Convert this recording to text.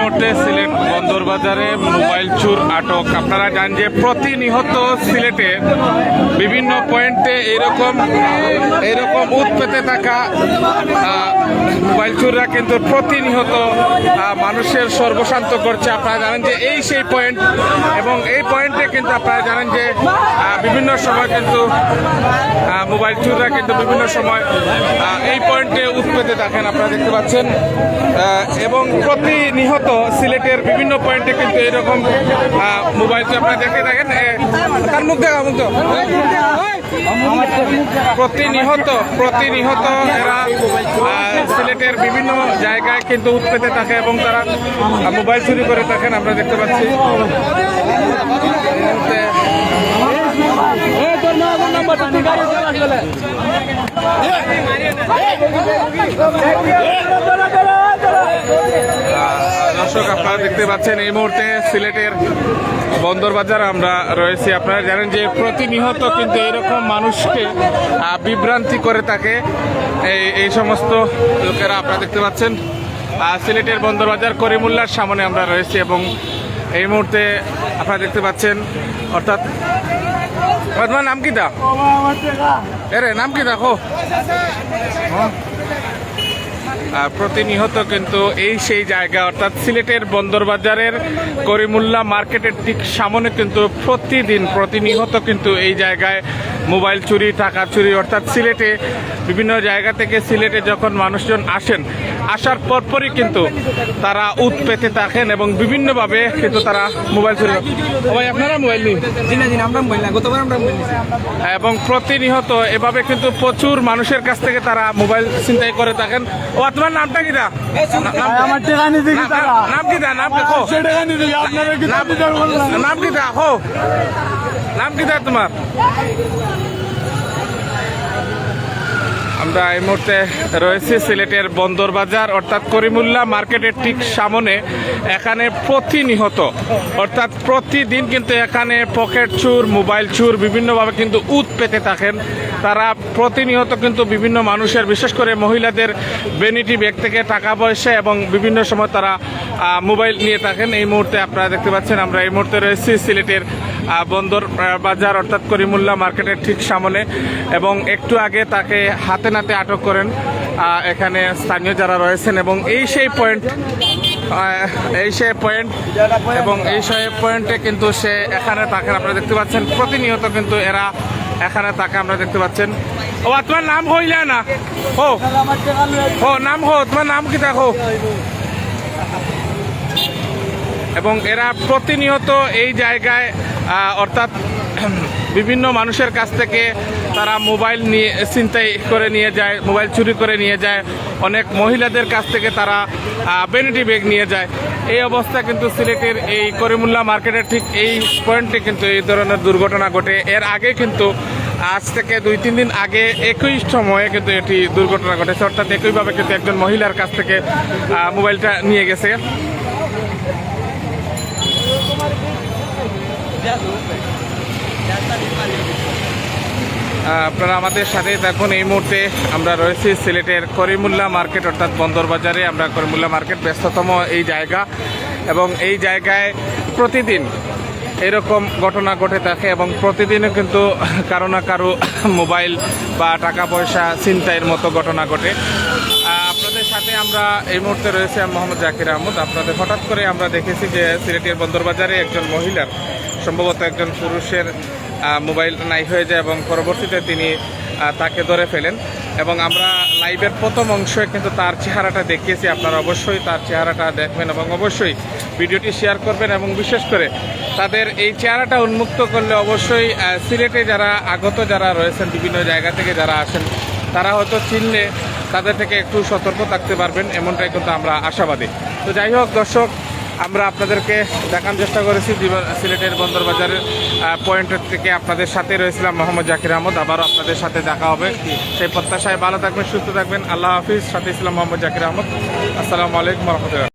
মুহূর্তে সিলেট বন্দর বাজারে মোবাইল চুর আটক। আপনারা জানেন যে প্রতিনিহত সিলেটে বিভিন্ন পয়েন্টে এরকম এরকম উৎপেতে থাকা মোবাইল চুররা কিন্তু প্রতিনিহত মানুষের সর্বশান্ত করছে। আপনারা জানেন যে এই সেই পয়েন্ট, এবং এই পয়েন্টে কিন্তু আপনারা জানেন যে বিভিন্ন সময় কিন্তু মোবাইল চুররা কিন্তু বিভিন্ন সময় এই পয়েন্টে উৎপেতে থাকেন আপনারা দেখতে পাচ্ছেন। এবং প্রতিনিহত সিলেটের বিভিন্ন পয়েন্টে কিন্তু এরকম আহ, মোবাইল চুর আপনারা দেখে থাকেন। তার দেখা। প্রতিনিহত প্রতিনিহত এরা সিলেটের বিভিন্ন জায়গায় কিন্তু উৎপেতে থাকে এবং তারা মোবাইল চুরি করে থাকেন আমরা দেখতে পাচ্ছি এই মুহূর্তে দর্শক, আপনারা দেখতে পাচ্ছেন এই মুহূর্তে সিলেটের বন্দর বাজার, আমরা রয়েছি। আপনারা জানেন যে প্রতিনিহত কিন্তু এরকম মানুষকে বিভ্রান্তি করে থাকে এই এই সমস্ত লোকেরা। আপনারা দেখতে পাচ্ছেন সিলেটের বন্দর বাজার করিমুল্লার সামনে আমরা রয়েছি এবং এই মুহূর্তে আপনারা দেখতে পাচ্ছেন, অর্থাৎ তোমার নাম কি এরে নাম কি দেখো আহ, প্রতিনিহত কিন্তু এই সেই জায়গা অর্থাৎ সিলেটের বন্দরবাজারের করিমুল্লা মার্কেটের ঠিক সামনে কিন্তু প্রতিদিন প্রতিনিহত কিন্তু এই জায়গায় মোবাইল চুরি টাকা চুরি অর্থাৎ সিলেটে বিভিন্ন জায়গা থেকে সিলেটে যখন মানুষজন আসেন আসার পরপরই কিন্তু তারা উত পেতে থাকেন এবং বিভিন্নভাবে কিন্তু তারা মোবাইল চুরি ভাই আপনারা মোবাইল নিন। দিনা দিন আমরা বললাম গতবার আমরা বললাম এবং প্রতিনিহত এভাবে কিন্তু প্রচুর মানুষের কাছ থেকে তারা মোবাইল চিন্তাই করে থাকেন। ও তোমার নামটা কি দা? আমার তারা। নাম কি দা? নাম দেখো। নাম কি দা? হো। নাম কি দা তোমার? আমরা এই মুহূর্তে রয়েছি সিলেটের বন্দর বাজার অর্থাৎ করিমুল্লা মার্কেটের ঠিক সামনে। এখানে প্রতিনিহত অর্থাৎ প্রতিদিন কিন্তু এখানে পকেট চুর, মোবাইল চুর, বিভিন্নভাবে কিন্তু উত পেতে থাকেন। তারা প্রতিনিয়ত কিন্তু বিভিন্ন মানুষের, বিশেষ করে মহিলাদের বেনিটি ব্যাগ থেকে টাকা পয়সা এবং বিভিন্ন সময় তারা মোবাইল নিয়ে থাকেন। এই মুহূর্তে আপনারা দেখতে পাচ্ছেন, আমরা এই মুহূর্তে রয়েছি সিলেটের বন্দর বাজার অর্থাৎ করিমুল্লা মার্কেটের ঠিক সামনে এবং একটু আগে তাকে হাতে নাতে আটক করেন এখানে স্থানীয় যারা রয়েছেন এবং এই সেই পয়েন্ট এই সেই পয়েন্ট এবং এই সেই পয়েন্টে কিন্তু সে এখানে তাকে আপনারা দেখতে পাচ্ছেন। প্রতিনিয়ত কিন্তু এরা এখানে তাকে আমরা দেখতে পাচ্ছেন। ও তোমার নাম হইলে না? ও ও নাম হো, তোমার নাম কি দেখো? এবং এরা প্রতিনিয়ত এই জায়গায় অর্থাৎ বিভিন্ন মানুষের কাছ থেকে তারা মোবাইল নিয়ে চিন্তাই করে নিয়ে যায়, মোবাইল চুরি করে নিয়ে যায়। অনেক মহিলাদের কাছ থেকে তারা বেনিটি ব্যাগ নিয়ে যায়। এই অবস্থা কিন্তু সিলেটের এই করিমুল্লা মার্কেটের ঠিক এই পয়েন্টে কিন্তু এই ধরনের দুর্ঘটনা ঘটে। এর আগে কিন্তু আজ থেকে দুই, তিন দিন আগে একই সময়ে কিন্তু এটি দুর্ঘটনা ঘটেছে। অর্থাৎ একইভাবে কিন্তু একজন মহিলার কাছ থেকে মোবাইলটা নিয়ে গেছে। আপনারা আমাদের সাথে দেখুন এই মুহূর্তে আমরা রয়েছি সিলেটের করিমুল্লা মার্কেট, অর্থাৎ বন্দর বাজারে। আমরা করিমুল্লা মার্কেট ব্যস্ততম এই জায়গা। এবং এই জায়গায় প্রতিদিন এরকম ঘটনা ঘটে থাকে এবং প্রতিদিনও কিন্তু কারও না কারও মোবাইল বা টাকা পয়সা ছিনতাইয়ের মতো ঘটনা ঘটে। আপনাদের সাথে আমরা এই মুহূর্তে রয়েছে মোহাম্মদ জাকির আহমদ। আপনাদের হঠাৎ করে আমরা দেখেছি যে সিলেটের বন্দর বাজারে একজন মহিলার সম্ভবত একজন পুরুষের আহ, মোবাইল নাই হয়ে যায় এবং পরবর্তীতে তিনি তাকে ধরে ফেলেন। এবং আমরা লাইভের প্রথম অংশে কিন্তু তার চেহারাটা দেখিয়েছি। আপনারা অবশ্যই তার চেহারাটা দেখবেন এবং অবশ্যই ভিডিওটি শেয়ার করবেন এবং বিশেষ করে তাদের এই চেহারাটা উন্মুক্ত করলে অবশ্যই সিলেটে যারা আগত যারা রয়েছেন বিভিন্ন জায়গা থেকে যারা আসেন তারা হয়তো চিনলে তাদের থেকে একটু সতর্ক থাকতে পারবেন। এমনটাই কিন্তু আমরা আশাবাদী। তো যাই হোক দর্শক আমরা আপনাদেরকে দেখার চেষ্টা করেছি সিলেটের বন্দরবাজারের পয়েন্টের থেকে আপনাদের সাথে রয়েছিলাম মোহাম্মদ জাকির আহমদ। আবারও আপনাদের সাথে দেখা হবে। সেই প্রত্যাশায় ভালো থাকবেন, সুস্থ থাকবেন। আল্লাহ হাফিজ। সাথে ছিলাম মোহাম্মদ জাকির আহমদ। আসসালামু আলাইকুম রহমতুল্লাহ।